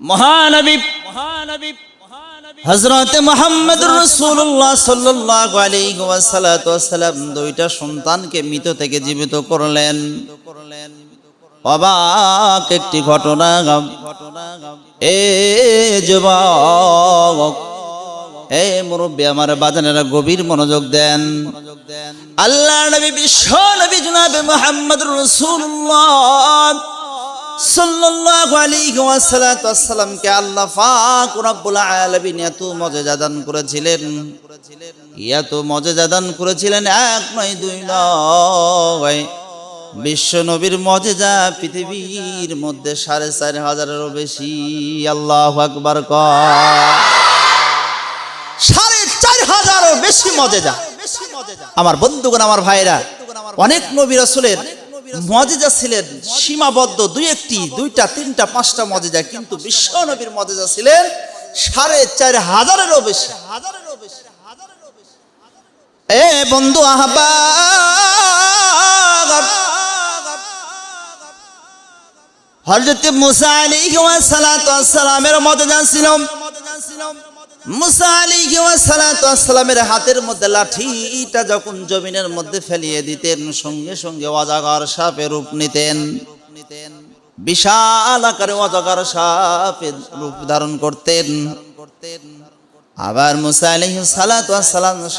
মহানবী মহানবী হজরত মোহাম্মদ রসুল্লাহ সাল্লাহ আলাইসালাম দুইটা সন্তানকে মৃত থেকে জীবিত করলেন। অবাক একটি ঘটনা। এ যুবক এ মুরব্বী আমার বাজানেরা গভীর মনোযোগ দেন। আল্লাহ নবী বিশ্ব নবী জনাবে মোহাম্মদ রসুল্লাহ সাল্লাল্লাহু আলাইহি ওয়াসাল্লামকে আল্লাহ পাক রব্বুল আলামিন এত মর্যাদা দান করেছিলেন। এত মর্যাদা দান করেছিলেন এক নয়, দুই নয়। বিশ্ব নবীর মর্যাদা পৃথিবীর মধ্যে সাড়ে চার হাজারেরও বেশি। আল্লাহ আকবার ক। সাড়ে চার হাজারও বেশি মর্যাদা। আমার বন্ধুগণ, আমার ভাইরা, অনেক নবী রাসূলের মজেজা ছিলেন সীমাবদ্ধ দুই একটি, দুইটা, তিনটা, পাঁচটা মজেজা, কিন্তু বিশ্ব নবীর মজেজা ছিলেন সাড়ে চার হাজারেরও বেশি। এ বন্ধু আহবা হজরত মুসা ওয়াস সালামের মজেজা ছিল। মুসা আলাইহি সালামের হাতের মধ্যে লাঠিটা যখন জমিনের মধ্যে ফেলিয়ে দিতেন, সঙ্গে সঙ্গে অজাগর সাপের রূপ নিতেন। বিশাল আকারে অজাগর সাপের রূপ ধারণ করতেন। আবার মুসা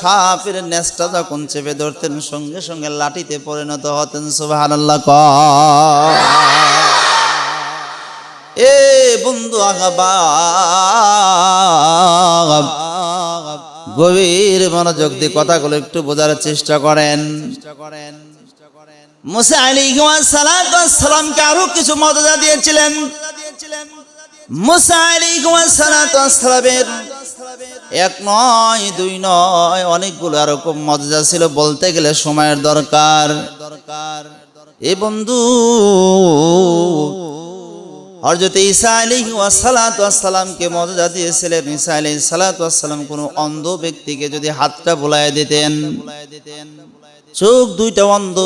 সাপের নেসটা যখন চেপে ধরতেন, সঙ্গে সঙ্গে লাঠিতে পরিণত হতেন ক। এ বন্ধু আগাবা গভীর মনোযোগ দিয়ে কথাগুলো একটু বোঝার চেষ্টা করেন। মুসা আলী সালামকে আরও কিছু মর্যাদা দিয়েছিলেন। মুসা আলী সালামের এক নয়, দুই নয় অনেকগুলো এরকম মর্যাদা ছিল বলতে গেলে সময়ের দরকার দরকার। এ বন্ধু হরজতে ঈসা ওয়াসালাতু ওয়াসসালামকে মর্যাদা দিয়েছিলেন। ঈসা আলাইহি সালাতু ওয়াসসালাম কোনো অন্ধ ব্যক্তিকে যদি হাতটা বুলায় দিতেন, চোখ দুইটা অন্ধ।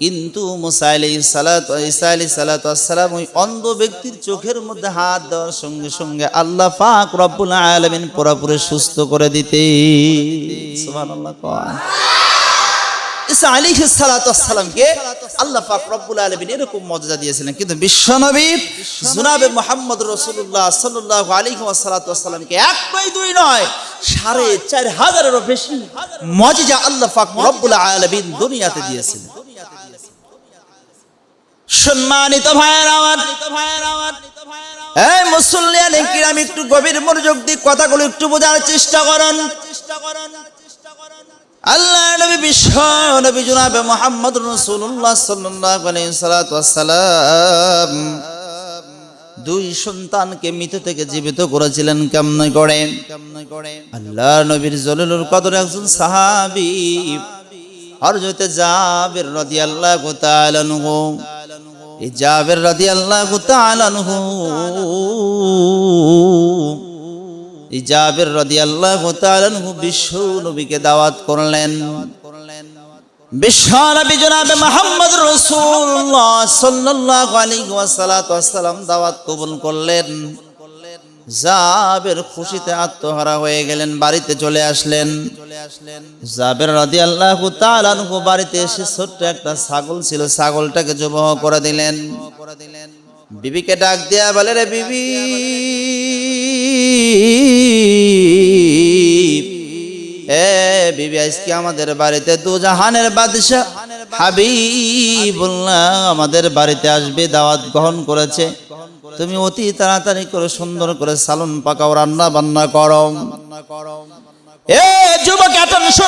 কিন্তু ওই অন্ধ ব্যক্তির চোখের মধ্যে হাত দেওয়ার সঙ্গে সঙ্গে আল্লাহ পাক রব্বুল আলামিন পুরোপুরি সুস্থ করে দিতে এক দুনিয়াতে দিয়েছিলেন। সম্মানিত একটু গভীর মনোযোগ দিয়ে কথাগুলো একটু বোঝার চেষ্টা করুন চেষ্টা করুন। আল্লাহ নবী বিশ্ব নবী জনাবে মোহাম্মদ রসুল্লাহ সাল্লাতু দুই সন্তানকে মৃত থেকে জীবিত করেছিলেন কেমনে করে? আল্লাহ নবীর জলিলুল কদর একজন সাহাবী, হযরত জাবির রাদিয়াল্লাহু তাআলা আনহু। এই জাবির রাদিয়াল্লাহু তাআলা আনহু জাবের রাদিয়াল্লাহু তাআলা বিশ্ব নবীকে দাওয়াত করলেন। দাওয়াত কবুল করলেন। খুশিতে আত্মহারা হয়ে গেলেন, বাড়িতে চলে আসলেন। জাবের তাআলা আনহু বাড়িতে এসে ছোট্ট একটা ছাগল ছিল, ছাগলটাকে জবাহ করে দিলেন। বিবিকে ডাক দেয়া বলে, রে বিবি বিবি, আজকে আমাদের বাড়িতে দু জাহানের বাদশাহ হাবিবুল্লাহ আমাদের বাড়িতে আসবে, দাওয়াত গ্রহণ করেছে। তুমি অতি তাড়াতাড়ি করে, সুন্দর করে সালন পাকাও রান্না বান্না করো। এ যুবক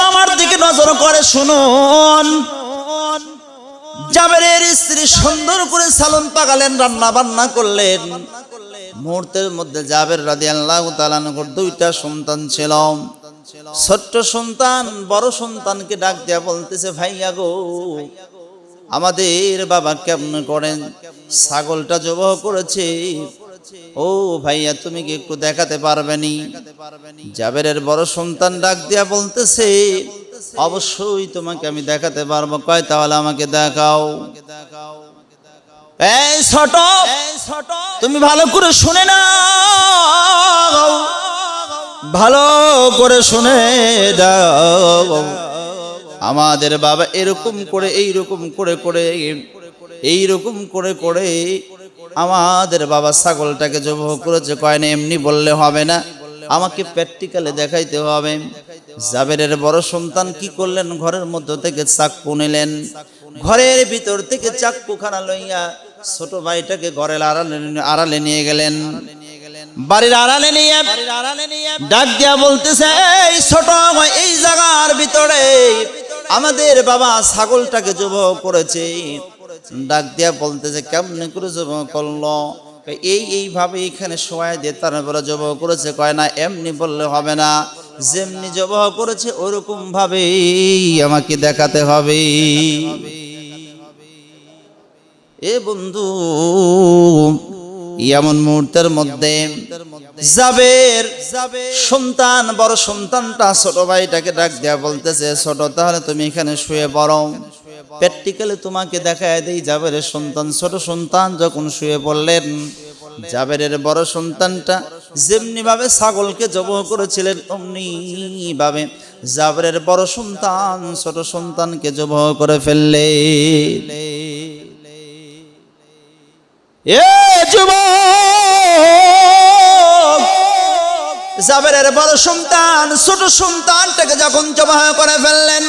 আমার দিকে নজর করে, শুনুন। জাবেরের স্ত্রী সুন্দর করে সালন পাকালেন রান্না বান্না করলেন। মুহূর্তের মধ্যে জাবের রাদি আল্লাহ দুইটা সন্তান ছিল। ছোট্ট সন্তান, বড় সন্তানকে ডাক দেয়া বলতেছে, ভাইয়া গো, আমাদের বাবা কেমন করেন? ছাগলটা জবাহ করেছে। ও ভাইয়া, তুমি কি একটু দেখাতে পারবেনি জাবেরের বড় সন্তান ডাক দিয়া বলতেছে, অবশ্যই তোমাকে আমি দেখাতে পারব। কয়, তাহলে আমাকে দেখাও। এই ছোট, তুমি ভালো করে শুনে না ভালো করে শুনে দাও। আমাদের বাবা এরকম করে এই রকম করে করে এই রকম করে করে আমাদের বাবা ছাগলটাকে জবাহ করেছে। কয় না, এমনি বললে হবে না। আমাকে প্র্যাকটিক্যালে দেখাইতে হবে। জাবেরের বড় সন্তান কি করলেন? ঘরের মধ্য থেকে চাক্কু নিলেন। ঘরের ভিতর থেকে চাক্কু খানা লইয়া ছোট ভাইটাকে ঘরের আড়ালে আড়ালে নিয়ে গেলেন। বাড়ির আড়ালে নিয়ে ডাক দিয়া বলতেছে, এই ছোট এই জায়গার ভিতরে আমাদের বাবা ছাগলটাকে জব করেছে। ডাক দিয়া বলতেছে, কেমনে করে জব করল? এই, এইভাবে এখানে শোয়াই দিয়ে তারপরে জব করেছে। কয়, না, এমনি বললে হবে না। যেমনি জব করেছে ওরকম ভাবে আমাকে দেখাতে হবে। এ বন্ধু এমন মুহূর্তের মধ্যে জাবের সন্তান, বড় সন্তানটা ছোট ভাইটাকে ডাক দেয়া বলতেছে, ছোট, তাহলে তুমি এখানে শুয়ে পড়ো। প্র্যাকটিক্যালি তোমাকে দেখায় দেই, জাবেরের সন্তান, ছোট সন্তান যখন শুয়ে পড়লেন, জাবেরের বড় সন্তানটা যেমনি ভাবে ছাগলকে জবহ করেছিলেন অমনি ভাবে জাবেরের বড় সন্তান, ছোট সন্তানকে জবহ করে ফেললে এ যুবক! জাবেরের বড় সন্তান, ছোট সন্তানটাকে যখন জবাহ করে ফেললেন,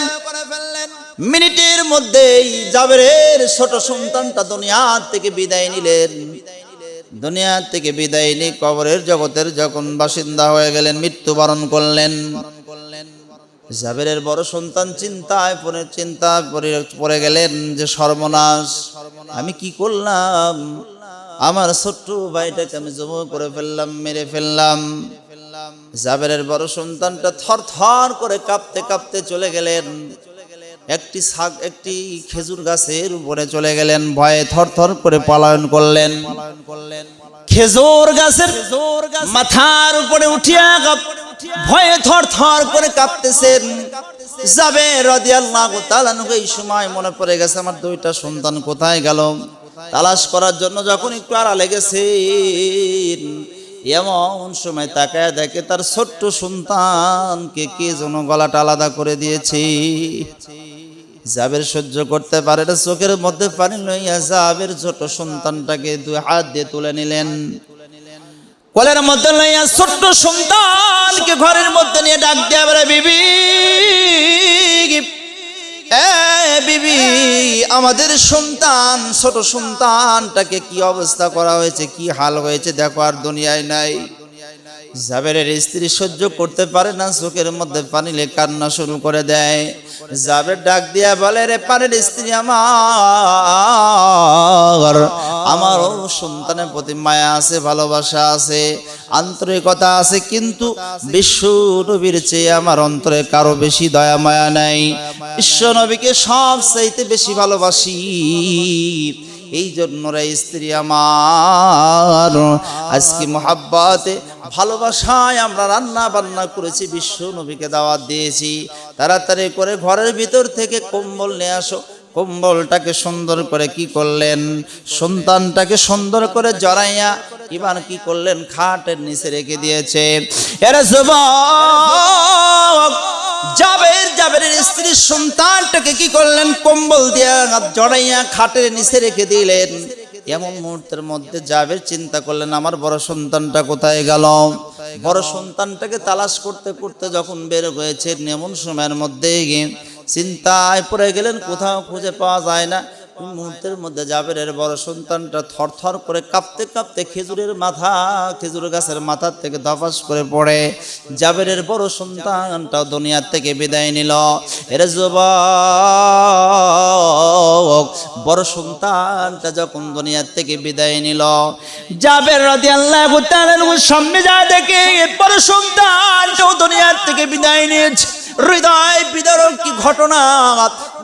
মিনিটের মধ্যেই জাবেরের ছোট সন্তানটা দুনিয়ার থেকে বিদায় নিলেন। দুনিয়া থেকে বিদায় নিয়ে কবরের জগতের যখন বাসিন্দা হয়ে গেলেন, মৃত্যুবরণ করলেন। জাবেরের বড় সন্তান চিন্তায় পরে চিন্তা পরে পড়ে গেলেন যে সর্বনাশ, আমি কি করলাম? আমার ছোট্ট ভাইটাকে আমি জমা করে ফেললাম, মেরে ফেললাম। জাবেরের বড় সন্তানটা থর থর করে কাঁপতে কাঁপতে চলে গেলেন। একটি শাক, একটি খেজুর গাছের উপরে চলে গেলেন, ভয়ে থর থর করে পলায়ন করলেন। খেজুর গাছের মাথার উপরে উঠিয়া ভয়ে থর থর করে কাঁপতেছেন। যাবে রাদিয়াল্লাহু তাআলা এই সময় মনে পড়ে গেছে, আমার দুইটা সন্তান কোথায় গেল? তালাশ করার জন্য যখন একটু আড়ালে গেছেন এমন সময় তাকায় দেখে তার ছোট্ট সন্তানকে কে যেন গলাটা আলাদা করে দিয়েছে। জাবের সহ্য করতে পারে না, চোখের মধ্যে পানি লইয়া জাবের ছোট সন্তানটাকে দুই হাত দিয়ে তুলে নিলেন। কোলের মধ্যে লইয়া ছোট্ট সন্তানকে ঘরের মধ্যে নিয়ে ডাক দিয়ে বিবি বিবি, আমাদের সন্তান, ছোট সন্তানটাকে কি অবস্থা করা হয়েছে, কি হাল হয়েছে, দেখো আর দুনিয়ায় নাই। জাবেরের স্ত্রী সহ্য করতে পারে না, চোখের মধ্যে পানি লে কান্না শুরু করে দেয়। জাবের ডাক দিয়া বলে, রে পানির স্ত্রী আমার আমার সন্তানের প্রতি মায়া আছে, ভালোবাসা আছে, আন্তরিকতা আছে, কিন্তু বিশ্ব নবীর চেয়ে আমার অন্তরে কারও বেশি দয়া, মায়া নাই। বিশ্ব নবীকে সব চাইতে বেশি ভালোবাসি। এই জন্য রে স্ত্রী আমার, আজকে মোহাব্বতে, ভালোবাসায় আমরা রান্না বান্না করেছি বিশ্ব নবীকে দাওয়াত দিয়েছি। তাড়াতাড়ি করে ঘরের ভিতর থেকে কম্বল নিয়ে আসো। কম্বলটাকে সুন্দর করে কি করলেন? সন্তানটাকে সুন্দর করে জড়াইয়া এবার কি করলেন? খাটের নিচে রেখে দিয়েছে। এরা যুবক জাবের, জাবেরের স্ত্রীর সন্তানটাকে কি করলেন? কম্বল দিয়া জড়াইয়া খাটের নিচে রেখে দিলেন। এমন মুহূর্তের মধ্যে জাবের চিন্তা করলেন, আমার বড় সন্তানটা কোথায় গেল? বড় সন্তানটাকে তালাশ করতে করতে যখন বের হয়েছে এমন সময়ের মধ্যে চিন্তায় পড়ে গেলেন, কোথাও খুঁজে পাওয়া যায় না। ওই মুহূর্তের মধ্যে জাবেরের বড় সন্তানটা থরথর করে কাঁপতে কাঁপতে খেজুরের মাথা, খেজুর গাছের মাথার থেকে ধপাস করে পড়ে। জাবেরের বড় সন্তানটাও দুনিয়ার থেকে বিদায় নিল। এর যুবক, বড় সন্তানটা যখন দুনিয়ার থেকে বিদায় নিল, জাবের রাদিয়াল্লাহু তাআলার সামনে যা দেখে বড় সন্তানটাও দুনিয়ার থেকে বিদায় নিয়েছে। হৃদয় বিদারক কি ঘটনা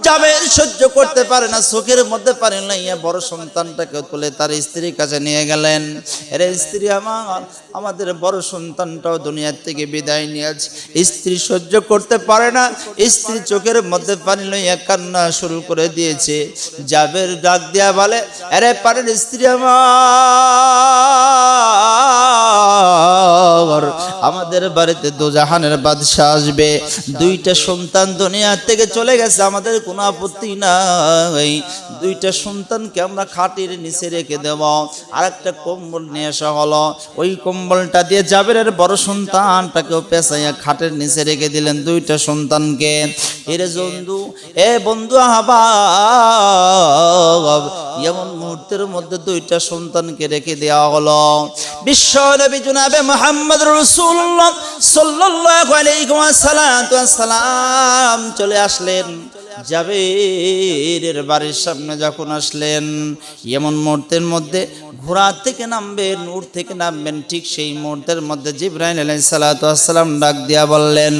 যাবে সহ্য করতে পারে না, চোখের মধ্যে পারে না ইয়া বড় সন্তানটাকে তুলে তার স্ত্রীর কাছে নিয়ে গেলেন। এরে স্ত্রী আমার, আমাদের বড় সন্তানটাও দুনিয়ার থেকে বিদায় নিয়েছে স্ত্রী সহ্য করতে পারে না, স্ত্রী চোখের মধ্যে পানি লইয়া কান্না শুরু করে দিয়েছে। জাবের ডাক দিয়া বলে আরে পারেন স্ত্রী আমার, আমাদের বাড়িতে দোজাহানের বাদশাহ আসবে। দুইটা সন্তান দুনিয়া থেকে চলে গেছে, আমাদের কোনো আপত্তি নাই। দুইটা সন্তানকে আমরা খাটির নিচে রেখে দেব। আর একটা কম্বল নিয়ে আসা হলো। ওই কম্বলটা দিয়ে জাবেরের বড় সন্তানটাকেও পেঁচাইয়া খাটের নিচে রেখে দিলেন দুইটা সন্তানকে। এরে বন্ধু এ বন্ধু আহবা, এমন মুহূর্তের মধ্যে দুইটা সন্তানকে রেখে দেওয়া হলো। বিশ্ব নবী জনাবে মোহাম্মদ রসুল্লাহ সাল্লাল্লাহু আলাইহি ওয়াসাল্লাম চলে আসলেন। জাবেরের বাড়ির সামনে যখন আসলেন, এমন মুহূর্তের মধ্যে ঘোড়া থেকে নামবেন উঠ থেকে নামবেন, ঠিক সেই মুহূর্তের মধ্যে জিব্রাইল আলাইহিস সালাতু ওয়াসসালাম ডাক দিয়া বললেন,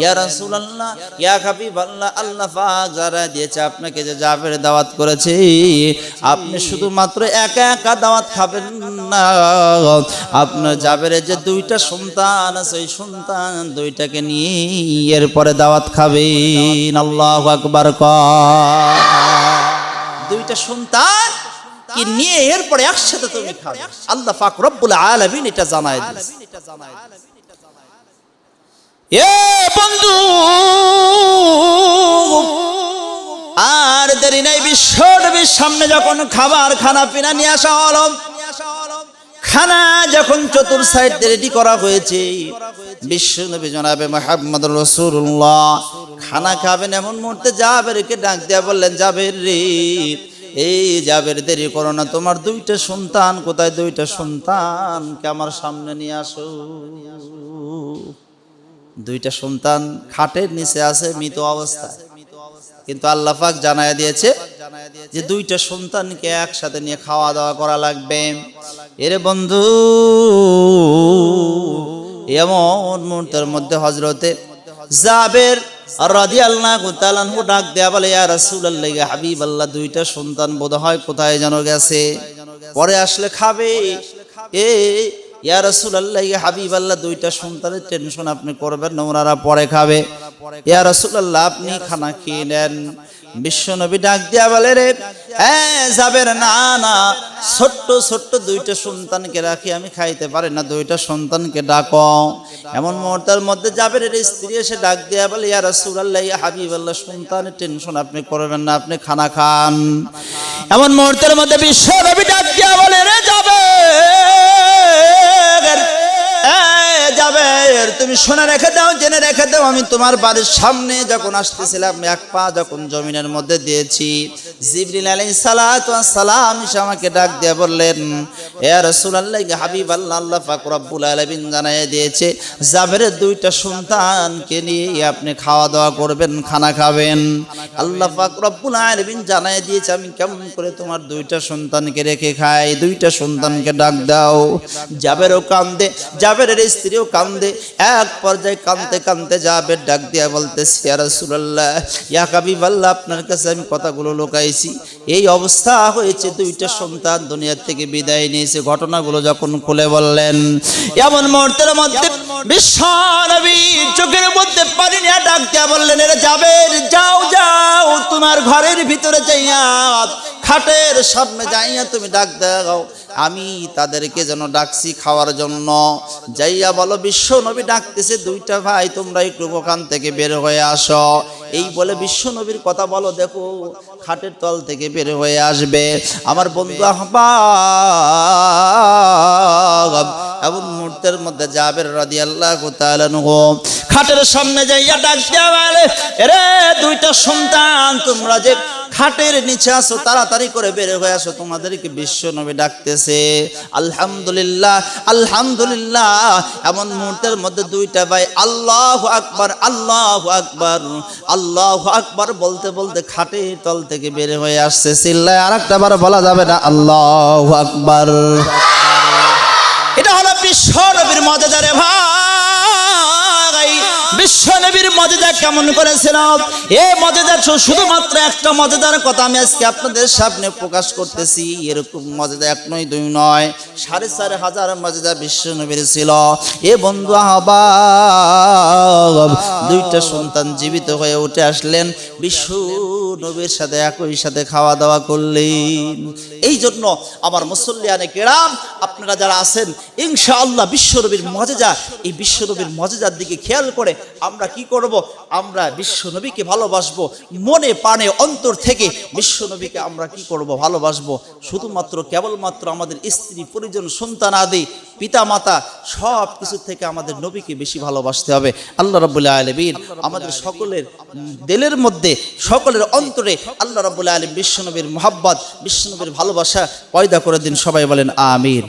ইয়া রাসূলুল্লাহ, ইয়া হাবিবাল্লাহ, আল্লাহ পাক যারা দিয়েছে আপনাকে যে জাবের দাওয়াত করেছে, আপনি শুধুমাত্র একা একা দাওয়াত খাবেন না। আপনার জাবের যে দুইটা সন্তান আছে সন্তান দুইটাকে নিয়ে এরপরে দাওয়াত খাবেন। আল্লাহু আকবার দুইটা সন্তান নিয়ে এরপরে একসাথে তুমি খাবে? আল্লাহ পাক রব্বুল আলামিন এটা জানায় এ বন্ধু, আর দেরি নাই বিশ্ব সামনে যখন খাবার খানা পিনা নিয়ে আসা হলো খানা যখন চতুর সাইড রেডি করা হয়েছে বিশ্ব নবী জনাবে মোহাম্মদ রসুল্লাহ, খানা খাবেন এমন মুহূর্তে জাবেরকে ডাক দেয়া বললেন, জাবের রে, এই জাবের দেরি করো না, তোমার দুইটা সন্তান, কোথায় দুইটা সন্তানকে আমার সামনে নিয়ে আসো? দুইটা সন্তান খাটের নিচে আছে, মৃত অবস্থায়। কিন্তু আল্লাহ পাক জানায় দিয়েছে যে দুইটা সন্তানকে একসাথে নিয়ে খাওয়া দাওয়া করা লাগবে। এরে বন্ধু, এমন মুহূর্তের মধ্যে হজরতে জাবের আল্লাহ দুইটা সন্তান কোথায় যেন গেছে? পরে আসলে খাবে। এ, ইয়া রাসূলুল্লাহ, ইয়া হাবিবাল্লাহ, দুইটা সন্তানের টেনশন আপনি করবেন পরে খাবে। ইয়া রাসূলুল্লাহ, আপনি খানা খেয়ে নেন। বিশ্বনবী ডাক দিয়া বলে রে যাবের না না ছোট্ট ছোট্ট দুইটা সন্তানকে রাখি, আমি খাইতে পারি না, দুইটা সন্তানকে ডাকো। এমন মুহূর্তের মধ্যে যাবের স্ত্রী এসে ডাক দিয়া বলে, ইয়া রাসূলুল্লাহ, ইয়া হাবিবাল্লাহ সন্তানের টেনশন আপনি করবেন না, আপনি খানা খান। এমন মুহূর্তের মধ্যে বিশ্বনবী ডাক দিয়া বলে, রে যাবে যাবে। তুমি শুনে রেখে দাও, জেনে রেখে দাও। আমি তোমার বাড়ির সামনে যখন আসতেছিলাম, এক পা যখন জমিনের মধ্যে দিয়েছি, জিবরিল ওয়াস সালাম আমাকে ডাক দিয়ে বললেন ইয়া রাসূলুল্লাহ হাবিব আল্লাহ আল্লাহ পাক রব্বুল আলামিন জানায় দিয়েছে, জাবেরের দুইটা সন্তানকে নিয়ে আপনি খাওয়া দাওয়া করবেন, খানা খাবেন। আল্লাহ পাক রব্বুল আলামিন জানায় দিয়েছে, আমি কেমন করে তোমার দুইটা সন্তানকে রেখে খাই, দুইটা সন্তানকে ডাক দাও। জাবেরও কান্দে, জাবেরের স্ত্রীও কান্দে এক পর্যায়ে কান্দতে কান্দতে যাবে ডাক দিয়া বলতেছি ইয়া রাসূলুল্লাহ ইয়া হাবিবাল্লাহ আপনার কাছে আমি কথাগুলো লুকাইছি। এই অবস্থা হয়েছে দুইটা সন্তান দুনিয়ার থেকে বিদায় নিয়েছে। ঘটনাগুলো যখন খুলে বললেন এমন মুহূর্তের মধ্যে বিশ্বনবী চোখের মধ্যে পানি নিয়ে ডাক দিয়া বললেন, এরা যাবে, যাও যাও, তোমার ঘরের ভিতরে যাইয়া খাটের সামনে যাইয়া তুমি ডাক দাও। আমি তাদেরকে যেন ডাকছি খাওয়ার জন্য। যাইয়া বলো বিশ্ব নবী ডাকতেছে দুইটা ভাই, তোমরা একটু ওখান থেকে বের হয়ে আসো। এই বলে বিশ্ব নবীর কথা বলো, দেখো খাটের তল থেকে বের হয়ে আসবে। আমার বন্ধু আহবাব এমন মুহূর্তের মধ্যে যাবের রাদি আল্লাহ খাটের সামনে যাইয়া ডাক দেওয়া রে দুইটা সন্তান, তোমরা যে খাটের নিচে আসো তাড়াতাড়ি করে বের হয়ে আসো, তোমাদেরকে বিশ্ব নবী ডাকতেছে। আলহামদুলিল্লাহ আলহামদুলিল্লাহ। এমন মুহূর্তের মধ্যে দুইটা ভাই, আল্লাহ আকবার আল্লাহ আকবার। আল্লাহ আকবার বলতে বলতে খাটের তল থেকে বের হয়ে আসছে। চিল্লায় আর একটা বার বলা যাবে না, আল্লাহ আকবার। এটা হলো বিশ্ব নবীর কেমন করেছিল এ মজাদার শুধুমাত্র একটা মজাদার কথা আমি আজকে আপনাদের সামনে প্রকাশ করতেছি। এরকম মজাদা এক নয়, দুই নয়, সাড়ে চার হাজার মজাদা বিশ্ব নবীর ছিল। এ বন্ধু আহবাব দুইটা সন্তান জীবিত হয়ে উঠে আসলেন। বিশ্ব নবীর সাথে, একই সাথে খাওয়া দাওয়া করলেন। এই জন্য আমার মুসল্লিয়ানে কেরাম, আপনারা যারা আছেন, ইনশাআল্লাহ বিশ্বনবীর মজেজা এই বিশ্বনবীর মজেজার দিকে খেয়াল করে আমরা কি করব? আমরা বিশ্বনবীকে ভালোবাসবো, মনে প্রাণে অন্তর থেকে বিশ্বনবীকে আমরা কি করব, ভালোবাসবো? শুধুমাত্র কেবলমাত্র আমাদের স্ত্রী, পরিজন, সন্তান আদি পিতা মাতা সব কিছু থেকে আমাদের নবীকে বেশি ভালোবাসতে হবে। আল্লাহ রবুল্লাহ আলমিন আমাদের সকলের দেলের মধ্যে, সকলের অন্তরে আল্লাহ রবুল্লাহ আলম বিশ্বনবীর মোহাব্বত, বিশ্বনবীর ভালোবাসা পয়দা করে দিন। সবাই বলেন আমির